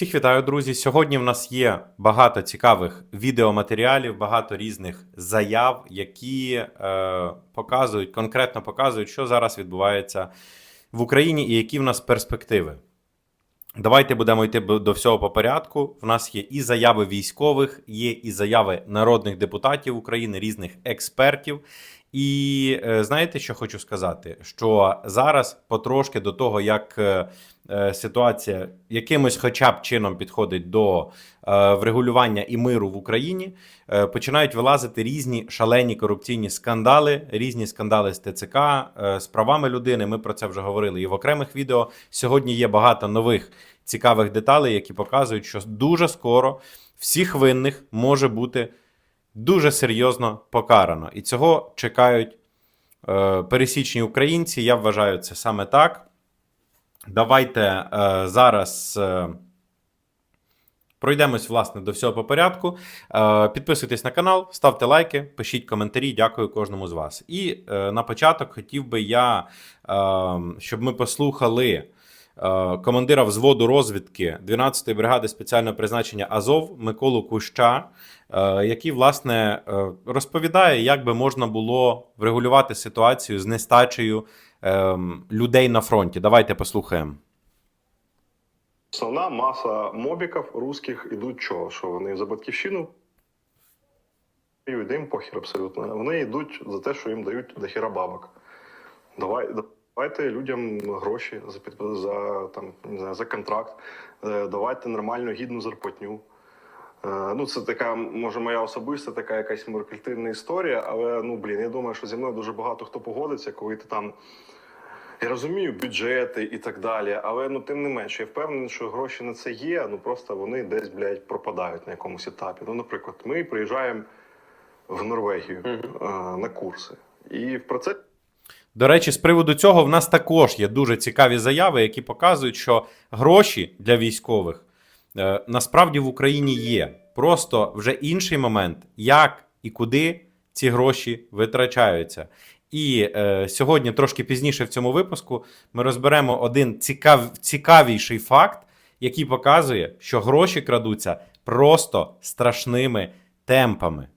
Всіх вітаю, друзі. Сьогодні в нас є багато цікавих відеоматеріалів, багато різних заяв, які е, показують, конкретно показують, що зараз відбувається в Україні і які в нас перспективи. Давайте будемо йти до всього по порядку. В нас є і заяви військових, є і заяви народних депутатів України, різних експертів. І е, знаєте, що хочу сказати? Що зараз потрошки до того, як е, е, ситуація якимось хоча б чином підходить до врегулювання і миру в Україні, починають вилазити різні шалені корупційні скандали, різні скандали з ТЦК, з правами людини. Ми про це вже говорили і в окремих відео. Сьогодні є багато нових цікавих деталей, які показують, що дуже скоро всіх винних може бути дуже серйозно покарано. І цього чекають е, пересічні українці. Я вважаю це саме так. Давайте е, зараз. Е, Пройдемось, власне, до всього по порядку. Е, Підписуйтесь на канал, ставте лайки, пишіть коментарі. Дякую кожному з вас. І е, на початок хотів би я, е, щоб ми послухали командира взводу розвідки 12-ї бригади спеціального призначення Азов Миколу Куща, е, який, власне, е, розповідає, як би можна було врегулювати ситуацію з нестачею е, людей на фронті. Давайте послухаємо. Основна маса мобіків русських ідуть чого? Що вони за батьківщину? Їм похір абсолютно. Вони йдуть за те, що їм дають дохіра бабок. Давай, давайте людям гроші за, під, за, там, не знаю, за контракт, Е, давайте нормальну гідну зарплатню. Е, Ну, це така, може, моя особиста така якась маркетивна історія, але ну блін, я думаю, що зі мною дуже багато хто погодиться, коли ти там. Я розумію бюджети і так далі, але ну тим не менше, я впевнений, що гроші на це є. Ну просто вони десь блядь, пропадають на якомусь етапі. Ну, наприклад, ми приїжджаємо в Норвегію е, на курси, і в процесі До речі, з приводу цього в нас також є дуже цікаві заяви, які показують, що гроші для військових е, насправді в Україні є. Просто вже інший момент, як і куди ці гроші витрачаються. І е, сьогодні, трошки пізніше в цьому випуску, ми розберемо один цікав, цікавіший факт, який показує, що гроші крадуться просто страшними темпами.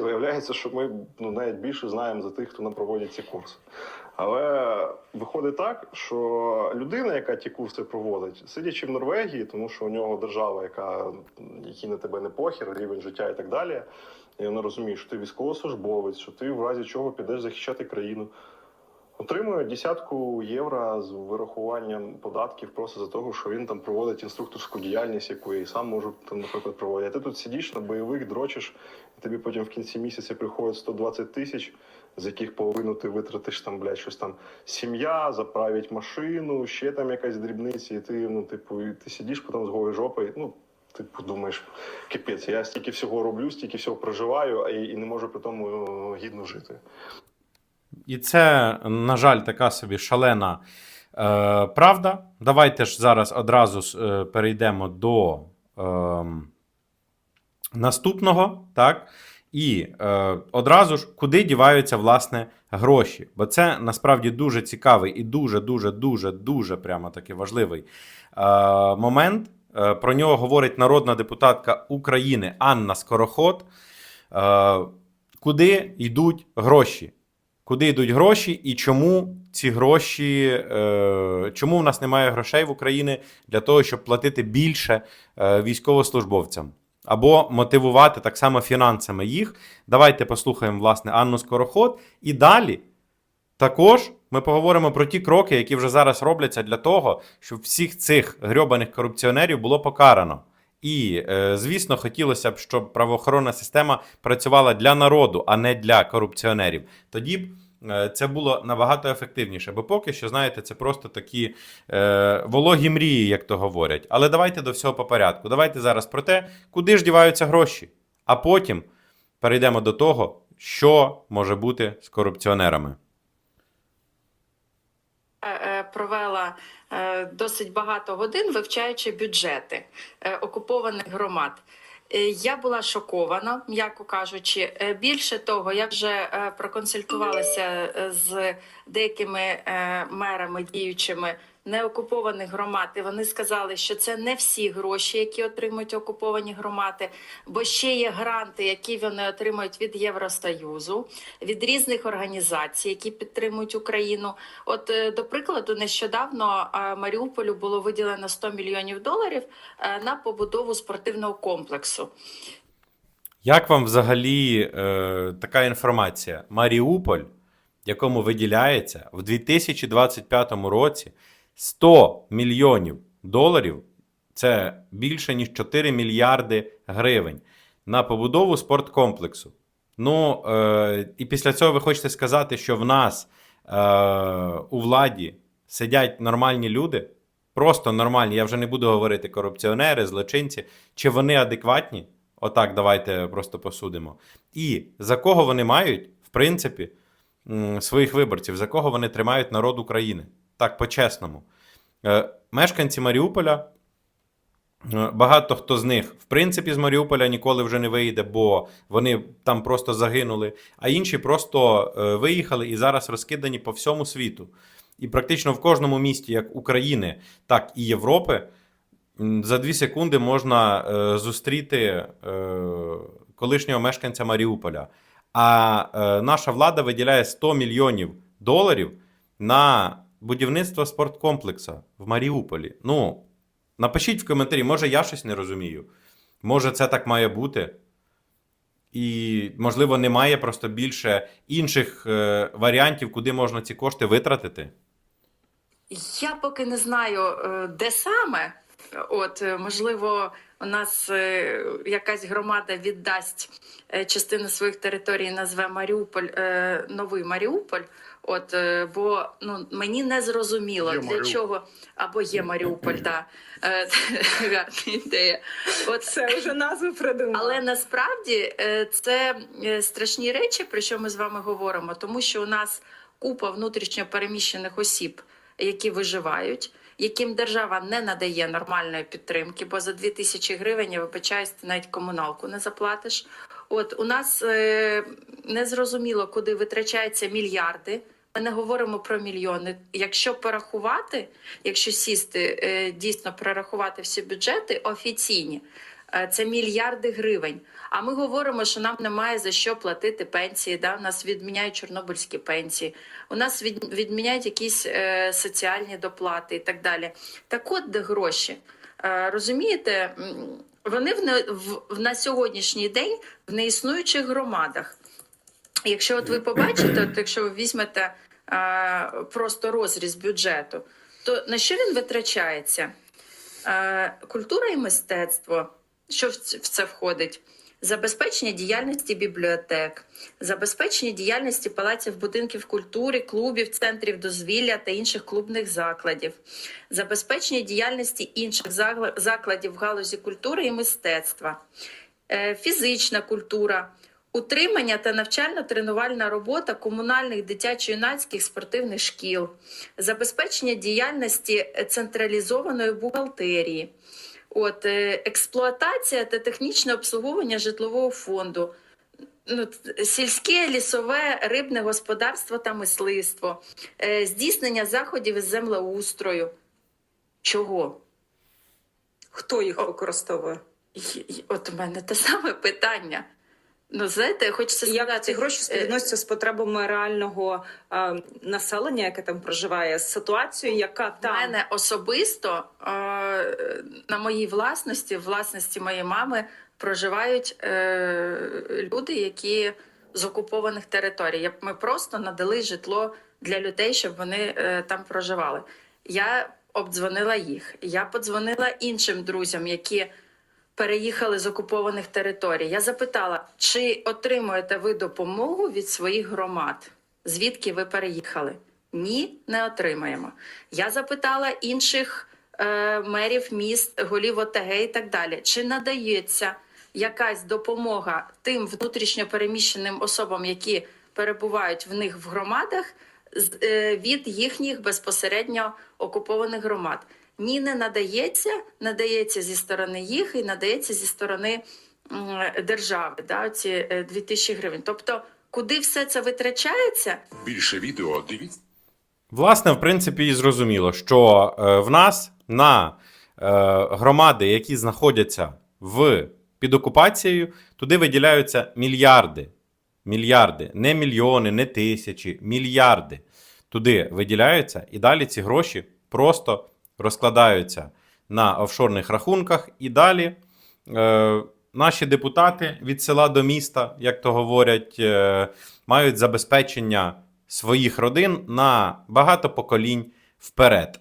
Виявляється, що ми ну навіть більше знаємо за тих, хто нам проводять ці курси. Але виходить так, що людина, яка ті курси проводить, сидячи в Норвегії, тому що у нього держава, яка якій на тебе не похір, рівень життя і так далі. І вона розуміє, що ти військовослужбовець, що ти в разі чого підеш захищати країну. Отримує десятку євро з вирахуванням податків просто за того, що він там проводить інструкторську діяльність, яку я і сам можу там, наприклад, проводити. А ти тут сидиш на бойових, дрочиш, і тобі потім в кінці місяця приходить 120 тисяч, з яких половину ти витратиш там, блядь, щось там сім'я, заправить машину, ще там якась дрібниця, і ти, ну, типу, і ти сидиш потім з голою жопою. Ну, Типу, думаєш, кипець, я стільки всього роблю, стільки всього проживаю, і, і не можу при тому гідно жити. І це, на жаль, така собі шалена е, правда. Давайте ж зараз одразу е, перейдемо до е, наступного. так? І е, одразу ж, куди діваються власне гроші. Бо це насправді дуже цікавий і дуже, дуже, дуже, дуже прямо таки важливий е, момент. Е, про нього говорить народна депутатка України Анна Скороход. Е, куди йдуть гроші? Куди йдуть гроші і чому ці гроші, е, чому в нас немає грошей в Україні для того, щоб платити більше е, військовослужбовцям? Або мотивувати так само фінансами їх. Давайте послухаємо, власне, Анну Скороход. І далі також ми поговоримо про ті кроки, які вже зараз робляться для того, щоб всіх цих грьобаних корупціонерів було покарано. І, е, звісно, хотілося б, щоб правоохоронна система працювала для народу, а не для корупціонерів. Тоді б це було набагато ефективніше. Бо поки що, знаєте, це просто такі е, вологі мрії, як то говорять. Але давайте до всього по порядку. Давайте зараз про те, куди ж діваються гроші. А потім перейдемо до того, що може бути з корупціонерами. е, провела е, досить багато годин, вивчаючи бюджети е, окупованих громад. Е, Я була шокована, м'яко кажучи. Е, Більше того, я вже е, проконсультувалася з деякими мерами діючими неокупованих громад. І вони сказали, що це не всі гроші, які отримують окуповані громади, бо ще є гранти, які вони отримують від Євросоюзу, від різних організацій, які підтримують Україну. От, е, до прикладу, нещодавно е, Маріуполю було виділено 100 мільйонів доларів е, на побудову спортивного комплексу. Як вам взагалі е, така інформація? Маріуполь, якому виділяється в 2025 році 100 мільйонів доларів, це більше ніж 4 мільярди гривень на побудову спорткомплексу. Ну, е, і після цього ви хочете сказати, що в нас е, у владі сидять нормальні люди, просто нормальні, я вже не буду говорити корупціонери, злочинці, чи вони адекватні? Отак, давайте просто посудимо. І за кого вони мають, в принципі, своїх виборців, за кого вони тримають народ України? Так, по-чесному. Е, Мешканці Маріуполя, е, багато хто з них, в принципі, з Маріуполя ніколи вже не вийде, бо вони там просто загинули, а інші просто е, виїхали і зараз розкидані по всьому світу. І практично в кожному місті, як України, так і Європи, За дві секунди можна зустріти колишнього мешканця Маріуполя. А наша влада виділяє 100 мільйонів доларів на будівництво спорткомплексу в Маріуполі. Ну, напишіть в коментарі, може я щось не розумію. Може, це так має бути. І, можливо, немає просто більше інших е, варіантів, куди можна ці кошти витратити. Я поки не знаю, е, де саме. От, е, можливо, у нас е, якась громада віддасть е, частину своїх територій, назве Маріуполь, е, новий Маріуполь. От, бо ну, мені не зрозуміло, Є для Маріуполь. чого або є Маріуполь, да. Е, гарна ідея. От, Це вже назву придумали. але насправді це страшні речі, про що ми з вами говоримо, тому що у нас купа внутрішньо переміщених осіб, які виживають, яким держава не надає нормальної підтримки, бо за 2 тисячі гривень, я вибачаюсь, ти навіть комуналку не заплатиш. От у нас е, не зрозуміло, куди витрачаються мільярди. Ми не говоримо про мільйони. Якщо порахувати, якщо сісти е, дійсно прорахувати всі бюджети офіційні, це мільярди гривень. А ми говоримо, що нам немає за що платити пенсії. Да? У нас відміняють чорнобильські пенсії, у нас від, відміняють якісь е, соціальні доплати і так далі. Так от де гроші. Е, розумієте, вони в, в, в на сьогоднішній день в неіснуючих громадах. Якщо от ви побачите, от якщо ви візьмете е, просто розріз бюджету, то на що він витрачається? Е, культура і мистецтво, що в це входить? Забезпечення діяльності бібліотек, забезпечення діяльності палаців будинків культури, клубів, центрів дозвілля та інших клубних закладів, забезпечення діяльності інших закладів в галузі культури і мистецтва, е, фізична культура, утримання та навчально-тренувальна робота комунальних дитячо-юнацьких спортивних шкіл, забезпечення діяльності е, централізованої бухгалтерії. От е, експлуатація та технічне обслуговування житлового фонду, ну, сільське, лісове, рибне господарство та мисливство, е, здійснення заходів із землеустрою. Чого? Хто їх використовує? От у мене те саме питання. Ну, знаєте, хочеться І Як ці гроші е, співвідносяться з потребами реального е, населення, яке там проживає, з ситуацією, яка В там мене особисто е, на моїй власності, власності моєї мами, проживають е, люди, які з окупованих територій. Ми просто надали житло для людей, щоб вони е, там проживали. Я обдзвонила їх. Я подзвонила іншим друзям, які переїхали з окупованих територій. Я запитала, чи отримуєте ви допомогу від своїх громад? Звідки ви переїхали? Ні, не отримаємо. Я запитала інших е, мерів міст, голів ОТГ і так далі, чи надається якась допомога тим внутрішньо переміщеним особам, які перебувають в них в громадах, е, від їхніх безпосередньо окупованих громад. Ні, не надається, надається зі сторони їх і надається зі сторони держави, да, ці 2000 гривень. Тобто, куди все це витрачається, Більше відео дивіться. Власне, в принципі, і зрозуміло, що е, в нас на е, громади, які знаходяться в, під окупацією, туди виділяються мільярди. Мільярди, не мільйони, не тисячі, мільярди. Туди виділяються, і далі ці гроші просто розкладаються на офшорних рахунках. І далі е, наші депутати від села до міста, як то говорять, е, мають забезпечення своїх родин на багато поколінь вперед.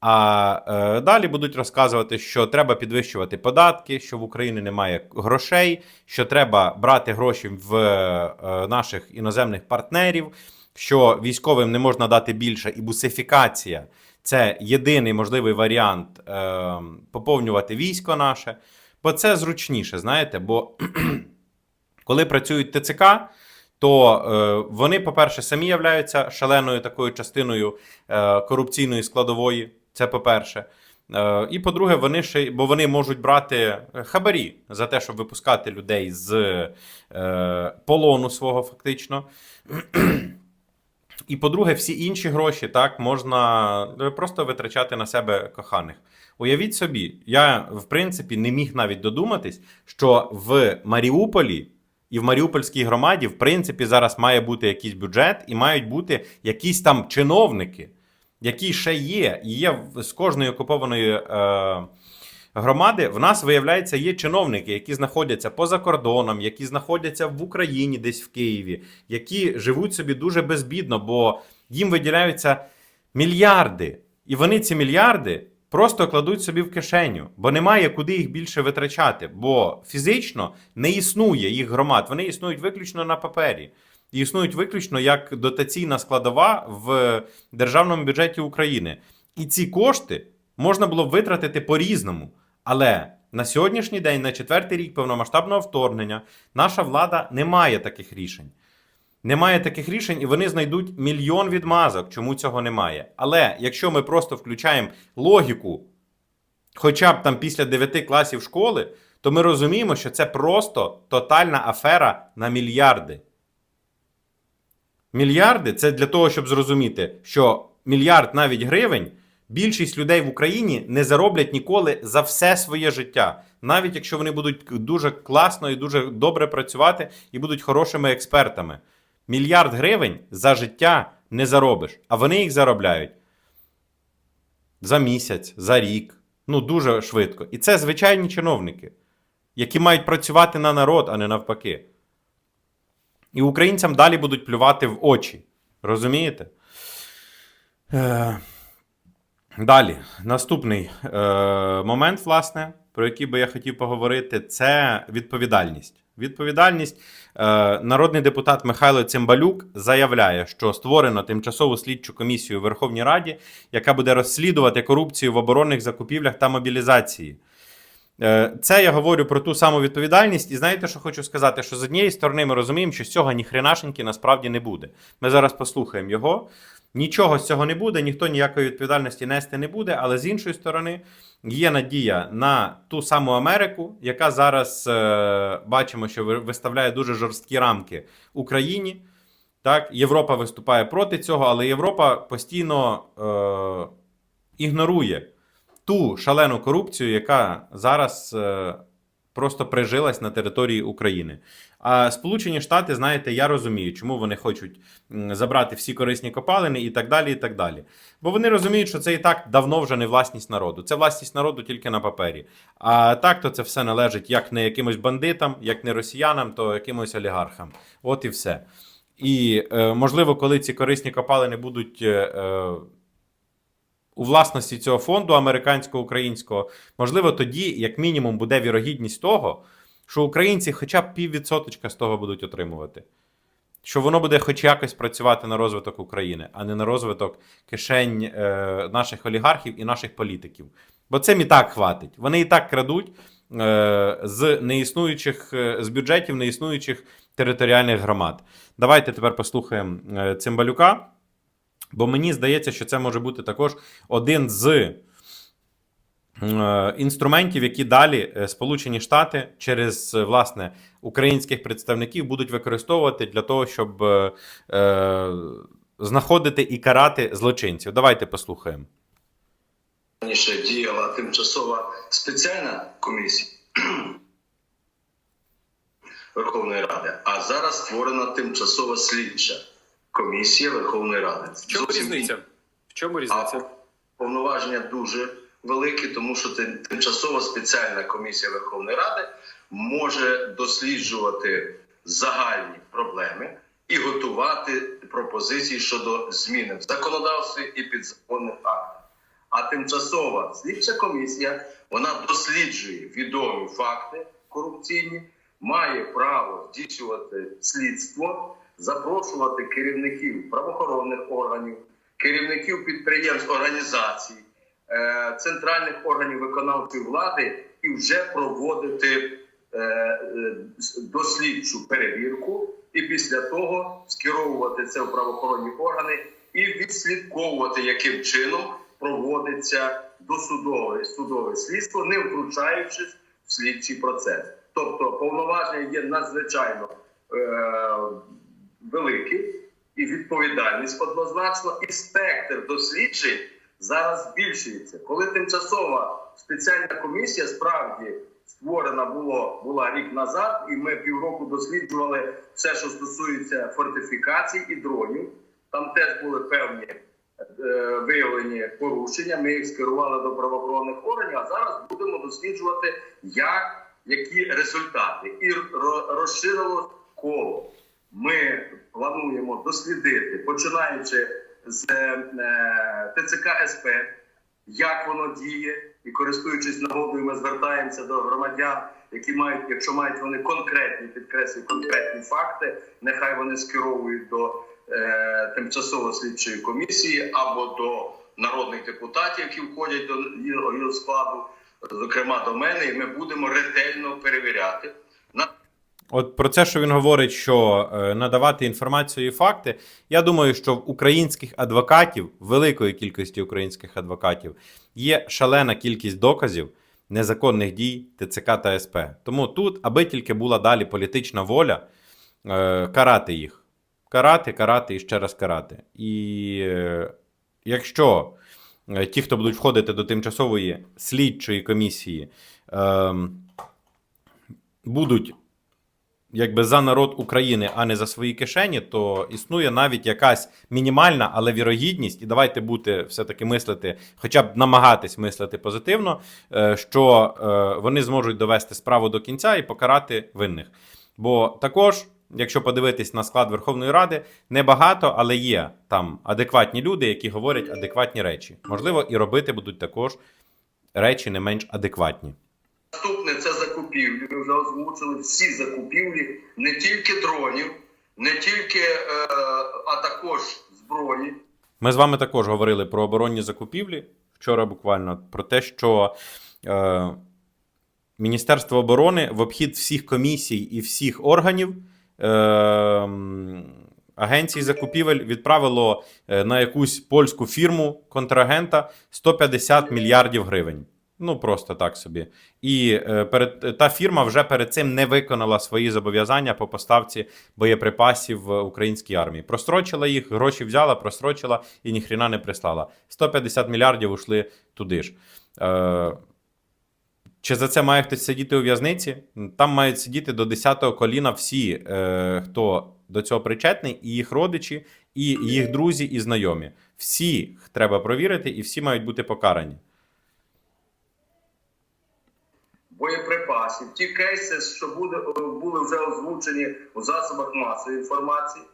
А е, далі будуть розказувати, що треба підвищувати податки, що в Україні немає грошей, що треба брати гроші в е, наших іноземних партнерів, що військовим не можна дати більше, і бусифікація це єдиний можливий варіант е, поповнювати військо наше. Бо це зручніше, знаєте, бо коли працюють ТЦК, то е, вони, по-перше, самі являються шаленою такою частиною е, корупційної складової. Це по-перше. Е, і по-друге, вони ще бо вони можуть брати хабарі за те, щоб випускати людей з е, полону свого, фактично. І по-друге, всі інші гроші так можна е, просто витрачати на себе коханих. Уявіть собі, я в принципі не міг навіть додуматись, що в Маріуполі і в Маріупольській громаді, в принципі, зараз має бути якийсь бюджет і мають бути якісь там чиновники, які ще є. І є з кожної окупованої е, громади. В нас, виявляється, є чиновники, які знаходяться поза кордоном, які знаходяться в Україні, десь в Києві, які живуть собі дуже безбідно, бо їм виділяються мільярди. І вони ці мільярди просто кладуть собі в кишеню, бо немає куди їх більше витрачати. Бо фізично не існує їх громад, вони існують виключно на папері. Існують виключно як дотаційна складова в державному бюджеті України. І ці кошти можна було б витратити по-різному. Але на сьогоднішній день, на четвертий рік повномасштабного вторгнення, наша влада не має таких рішень. Немає таких рішень, і вони знайдуть мільйон відмазок, чому цього немає. Але якщо ми просто включаємо логіку, хоча б там після 9 класів школи, то ми розуміємо, що це просто тотальна афера на мільярди. Мільярди це для того, щоб зрозуміти, що мільярд навіть гривень більшість людей в Україні не зароблять ніколи за все своє життя, навіть якщо вони будуть дуже класно і дуже добре працювати і будуть хорошими експертами. Мільярд гривень за життя не заробиш, а вони їх заробляють за місяць, за рік. Ну дуже швидко. І це звичайні чиновники, які мають працювати на народ, а не навпаки. І українцям далі будуть плювати в очі. Розумієте? Далі, наступний е, момент, власне, про який би я хотів поговорити, це відповідальність. Відповідальність. Е, народний депутат Михайло Цимбалюк заявляє, що створено тимчасову слідчу комісію у Верховній Раді, яка буде розслідувати корупцію в оборонних закупівлях та мобілізації. Е, Це я говорю про ту саму відповідальність. І знаєте, що хочу сказати? Що з однієї сторони ми розуміємо, що з цього ніхренашеньки насправді не буде. Ми зараз послухаємо його. Нічого з цього не буде, ніхто ніякої відповідальності нести не буде. Але з іншої сторони, є надія на ту саму Америку, яка зараз е, бачимо, що виставляє дуже жорсткі рамки Україні. Так, Європа виступає проти цього, але Європа постійно е, ігнорує ту шалену корупцію, яка зараз е, просто прижилась на території України. А Сполучені Штати, знаєте, я розумію, чому вони хочуть забрати всі корисні копалини і так далі. і так далі. Бо вони розуміють, що це і так давно вже не власність народу. Це власність народу тільки на папері. А так то це все належить як не якимось бандитам, як не росіянам, то якимось олігархам. От і все. І е, можливо, коли ці корисні копалини будуть. У власності цього фонду американсько-українського, можливо, тоді, як мінімум, буде вірогідність того, що українці хоча б піввідсоточка з того будуть отримувати. Що воно буде хоч якось працювати на розвиток України, а не на розвиток кишень е, наших олігархів і наших політиків. Бо цим і так хватить. Вони і так крадуть е, з неіснуючих е, з бюджетів неіснуючих територіальних громад. Давайте тепер послухаємо е, Цимбалюка. Бо мені здається, що це може бути також один з е, інструментів, які далі е, Сполучені Штати через е, власне українських представників будуть використовувати для того, щоб знаходити і карати злочинців. Давайте послухаємо. раніше діяла тимчасова спеціальна комісія Верховної Ради, а зараз створена тимчасова слідча комісія Верховної Ради. В чому Зовсім різниця? В чому А повноваження дуже великі, тому що тимчасова спеціальна комісія Верховної Ради може досліджувати загальні проблеми і готувати пропозиції щодо зміни в законодавстві і підзаконних актах. А тимчасова слідча комісія вона досліджує відомі факти корупційні, має право здійснювати слідство, запрошувати керівників правоохоронних органів, керівників підприємств, організацій, е, центральних органів виконавчої влади і вже проводити е, е, дослідчу перевірку, і після того скеровувати це в правоохоронні органи і відслідковувати, яким чином проводиться досудове судове слідство, не втручаючись в слідчий процес. Тобто повноваження є надзвичайно великі і відповідальність однозначно, і спектр досліджень зараз збільшується. Коли тимчасова спеціальна комісія справді створена було була рік назад, і ми півроку досліджували все, що стосується фортифікацій і дронів. Там теж були певні е, виявлені порушення. Ми їх скерували до правоохоронних органів. А зараз будемо досліджувати, як які результати, і розширило коло. Ми плануємо дослідити, починаючи з е, ТЦК СП, як воно діє, і користуючись нагодою, ми звертаємося до громадян, які мають, якщо мають вони конкретні підкреслюю, конкретні факти, нехай вони скеровують до е, тимчасово слідчої комісії або до народних депутатів, які входять до його складу, зокрема до мене, і ми будемо ретельно перевіряти. От про це, що він говорить, що е, надавати інформацію і факти. Я думаю, що в українських адвокатів, великої кількості українських адвокатів, є шалена кількість доказів незаконних дій ТЦК та СП. Тому тут, аби тільки була далі політична воля, е, карати їх. Карати, карати і ще раз карати. І е, якщо ті, хто будуть входити до тимчасової слідчої комісії, е, будуть якби за народ України, а не за свої кишені, то існує навіть якась мінімальна, але вірогідність, і давайте бути все-таки мислити, хоча б намагатись мислити позитивно, е, що е, вони зможуть довести справу до кінця і покарати винних. Бо також, якщо подивитись на склад Верховної Ради, небагато, але є там адекватні люди, які говорять адекватні речі. Можливо, і робити будуть також речі не менш адекватні. Наступне це закупівлі. Ми вже озвучили всі закупівлі не тільки дронів, не тільки, е, а також зброї. Ми з вами також говорили про оборонні закупівлі вчора буквально про те, що е, Міністерство оборони в обхід всіх комісій і всіх органів е, м, агенцій закупівель відправило е, на якусь польську фірму контрагента 150 мільярдів гривень. Ну, просто так собі. І е, перед, та фірма вже перед цим не виконала свої зобов'язання по поставці боєприпасів в українській армії. Прострочила їх, гроші взяла, прострочила і ніхрена не прислала. 150 мільярдів ушли туди ж. Е, чи за це має хтось сидіти у в'язниці? Там мають сидіти до 10-го коліна всі, е, хто до цього причетний, і їх родичі, і їх друзі, і знайомі. Всіх треба провірити, і всі мають бути покарані. Боєприпасів, ті кейси, що буде, були вже озвучені у засобах масової інформації,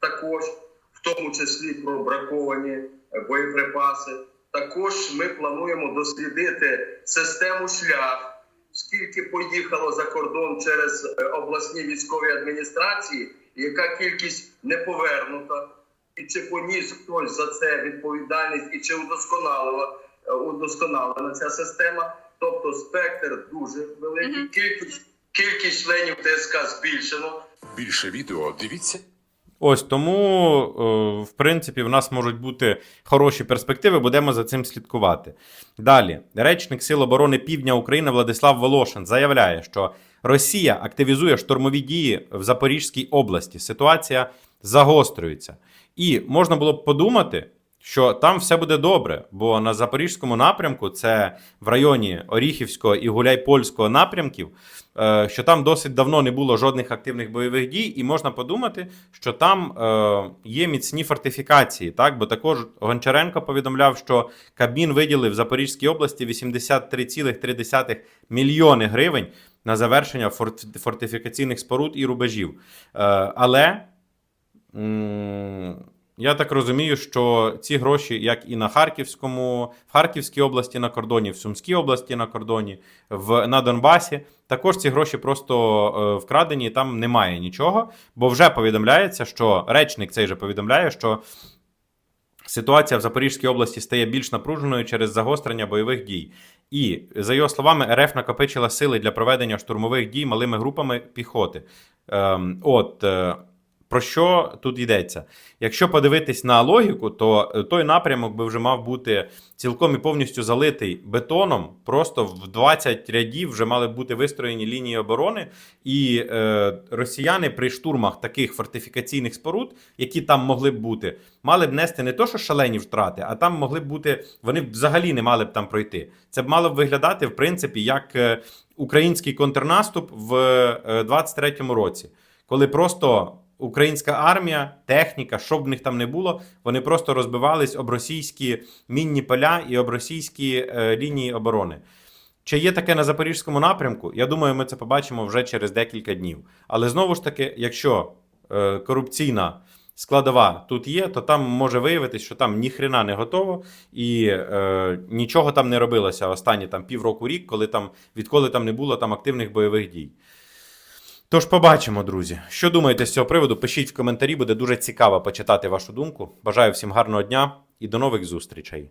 також в тому числі про браковані е, боєприпаси. Також ми плануємо дослідити систему шлях, скільки поїхало за кордон через е, обласні військові адміністрації, яка кількість не повернута, і чи поніс хтось за це відповідальність, і чи удосконалила е, удосконалена ця система. Тобто спектр дуже великий, Мгм. кількість, кількість членів ТСК збільшено. Більше відео дивіться Ось тому, е, в принципі, в нас можуть бути хороші перспективи, будемо за цим слідкувати. Далі, речник Сил оборони Півдня України Владислав Волошин заявляє, що Росія активізує штурмові дії в Запорізькій області. Ситуація загострюється. І можна було б подумати, що там все буде добре, бо на запорізькому напрямку, це в районі Оріхівського і Гуляйпольського напрямків, е, що там досить давно не було жодних активних бойових дій, і можна подумати, що там е, є міцні фортифікації. Так, бо також Гончаренко повідомляв, що Кабмін виділив Запорізькій області 83,3 мільйони гривень на завершення фортифікаційних споруд і рубежів. Е, але я так розумію, що ці гроші, як і на Харківському, в Харківській області на кордоні, в Сумській області на кордоні, в, на Донбасі, також ці гроші просто е, вкрадені, і там немає нічого, бо вже повідомляється, що речник цей же повідомляє, що ситуація в Запорізькій області стає більш напруженою через загострення бойових дій. І, за його словами, РФ накопичила сили для проведення штурмових дій малими групами піхоти. Ем, от. Е, про що тут йдеться? Якщо подивитись на логіку, то е, той напрямок би вже мав бути цілком і повністю залитий бетоном. Просто в 20 рядів вже мали бути вистроєні лінії оборони, і е, росіяни при штурмах таких фортифікаційних споруд, які там могли б бути, мали б нести не то, що шалені втрати, а там могли б бути. Вони взагалі не мали б там пройти. Це б мало б виглядати, в принципі, як е, український контрнаступ в е, 23-му році, коли просто. Українська армія, техніка, що б в них там не було, вони просто розбивались об російські мінні поля і об російські е, лінії оборони. Чи є таке на запорізькому напрямку? Я думаю, ми це побачимо вже через декілька днів. Але знову ж таки, якщо е, корупційна складова тут є, то там може виявитись, що там ніхрена не готово, і е, нічого там не робилося останні там півроку рік, коли там відколи там не було там активних бойових дій. Тож побачимо, друзі. Що думаєте з цього приводу? Пишіть в коментарі, буде дуже цікаво почитати вашу думку. Бажаю всім гарного дня і до нових зустрічей.